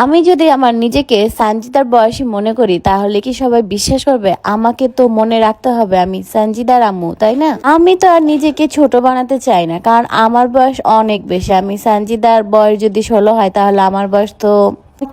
আমি যদি আমার নিজেকে সানজিদার বয়সী মনে করি, তাহলে কি সবাই বিশ্বাস করবে? আমাকে তো মনে রাখতে হবে, আমি সানজিদার আম্মু, তাই না? আমি তো আর নিজেকে ছোট বানাতে চাই না, কারণ আমার বয়স অনেক বেশি। আমি সানজিদার বয়স যদি ষোলো হয়, তাহলে আমার বয়স তো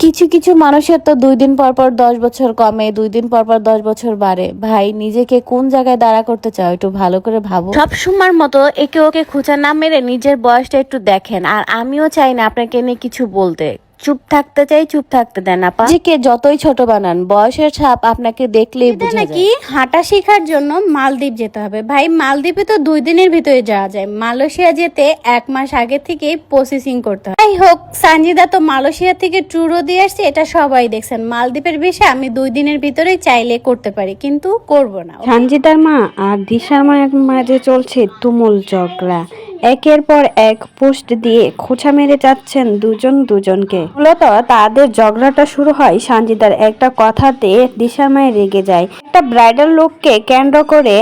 কিছু কিছু মানুষের তো দুই দিন পর পর দশ বছর কমে, দুই দিন পর পর দশ বছর বাড়ে। ভাই, নিজেকে কোন জায়গায় দাঁড়া করতে চাও, একটু ভালো করে ভাবো। সব সময়ের মতো একে ওকে খোঁচা না মেরে নিজের বয়সটা একটু দেখেন, আর আমিও চাই না আপনাকে নিয়ে কিছু বলতে। চুপ থাকতে চাই চুপ থাকতে দেন আপা। নিজেকে যতই ছোট বানান বয়সের ছাপ আপনাকে দেখলেই বোঝা নাকি হাঁটা শেখার জন্য মালদ্বীপ যেতে হবে। ভাই মালদ্বীপে তো দুই দিনের ভিতরে যাওয়া যায়। মালয়েশিয়া যেতে এক মাস আগে থেকে প্রসেসিং করতে হয়। যাই হোক সানজিদা তো মালয়েশিয়া থেকে ট্যুরও দিয়ে আসছে এটা সবাই দেখছেন। মালদ্বীপের বিষয়ে আমি দুই দিনের ভিতরেই চাইলে করতে পারি কিন্তু করব না। সানজিদার মা আর দিশার মায়ের মাঝে চলছে তুমুল ঝগড়া। একের পর এক পোস্ট দিয়ে খোঁচা মেরে যাচ্ছেন দুজন দুজনকে। মূলত তাদের ঝগড়াটা শুরু হয় সানজিদার একটা কথাতে দিশার মায়ের রেগে যায়। একটা ব্রাইডাল লুককে কেন্দ্র করে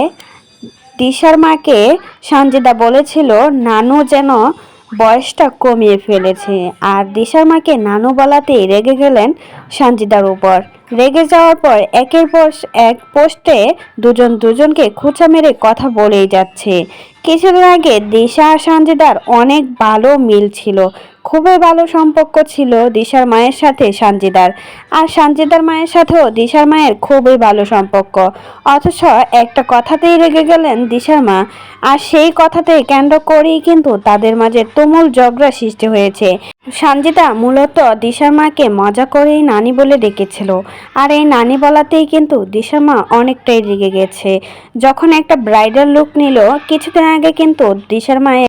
দিশার মাকে সানজিদা বলেছিল, নানু যেন বয়সটা কমিয়ে ফেলেছে। আর দিশার মাকে নানু বলাতেই রেগে গেলেন সানজিদার উপর। রেগে যাওয়ার পর একের পর এক পোস্টে দুজন দুজনকে খোঁচা মেরে কথা বলেই যাচ্ছে। কিছুদিন আগে দিশা আর সানজিদার অনেক ভালো মিল ছিল। খুবই ভালো সম্পর্ক ছিল দিশার মায়ের সাথে সানজিদার। আর সানজিদার মায়ের সাথেও দিশার মায়ের খুবই ভালো সম্পর্ক। অথচ একটা কথাতেই রেগে গেলেন দিশার মা। আর সেই কথাতেই কেন্দ্র করেই কিন্তু তাদের মাঝে তুমুল ঝগড়া সৃষ্টি হয়েছে। সানজিদা মূলত দিশার মাকে মজা করেই নানি বলে ডেকেছিল। আর এই নানি বলাতেই কিন্তু দিশার মা অনেকটাই রেগে গেছে। যখন একটা ব্রাইডাল লুক নিল, কিছুদিন আগে কিন্তু দিশার মায়ের